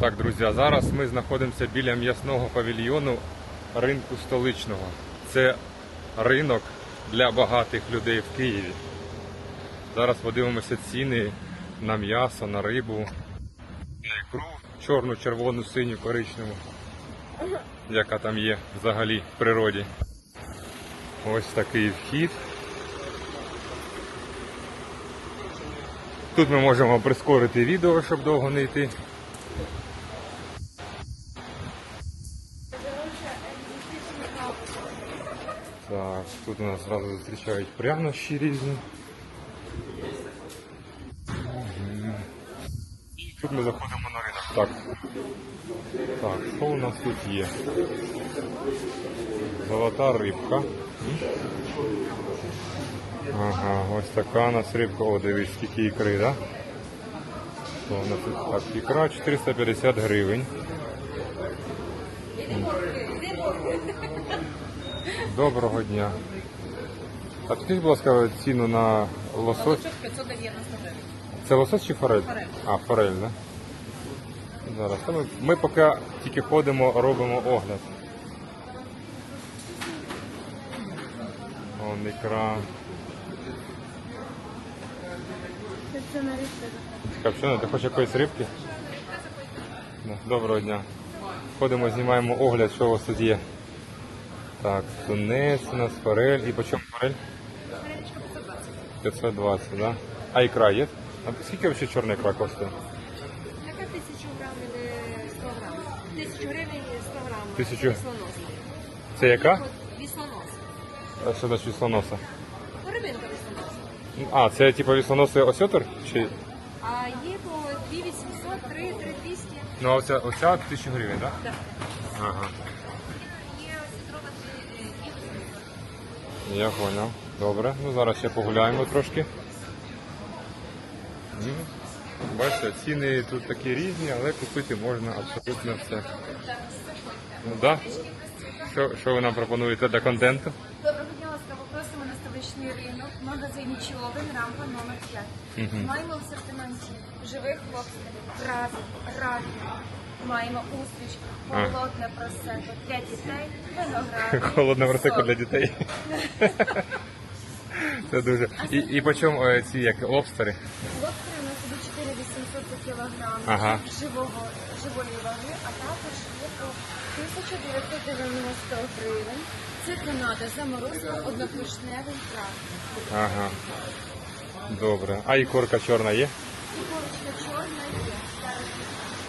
Так, друзі, зараз ми знаходимося біля м'ясного павільйону ринку столичного. Це ринок для багатих людей в Києві. Зараз подивимося ціни на м'ясо, на рибу, на ікру, чорну, червону, синю, коричневу, яка там є взагалі в природі. Ось такий вхід. Тут ми можемо прискорити відео, щоб довго не йти. Так, тут у нас зразу зустрічають прянощі різні. Тут ми заходимо на ринок. Так. Так, що у нас тут є? Золота рибка. Ага, ось така у нас рибка. О, дивись, скільки ікри, да? Так, ікра 450 гривень. Доброго дня. А скажіть, будь ласка, ціну на лосось. 590. Це лосось чи форель? Форель. А, форель, да? Зараз. Та ми, ми поки тільки ходимо, робимо огляд. Вон ікра. Копчена, ти хочеш якоїсь рибки? Да, Доброго дня. Ходимо, знімаємо огляд, що у вас тут є. Так, тунець у нас, форель. І по чому форель? 520, да? А ікра є? А скільки взагалі чорна ікра коштує? Яка тисячу грам или 100 грам? Тисячу гривень і 100 грам. Тисячу. Віслонос. Це яка? Віслонос. А що значить віслоноса? Рибинка віслонос. А, це типу віслоноси осьотр? Чи... А є по 2800, 3, 3200. Ну, а оця, оця 1000 гривень, так? Так. Ага. Є осетрова Я понял. Добре. Ну зараз ще погуляємо трошки. М. Бачите, ціни тут такі різні, але купити можна абсолютно все. Ну да. Що, що ви нам пропонуєте для контенту? Столичний ринок, магазин Човен, рампа номер 5. Мгм. Маємо в асортименті живих лобстерів, Разом, раків, маємо устріч, А. холодне просеко для дітей, виноград. Холодна просеку для дітей. Це дуже. І, і по чому е, ці як лобстери? Лобстери 4800 за кілограм Ага. живого, живої ваги, а також є по 1990 гривень. Це Канада, заморозка, однопоршневий краб. Ага. Добре. А і корка чорна є?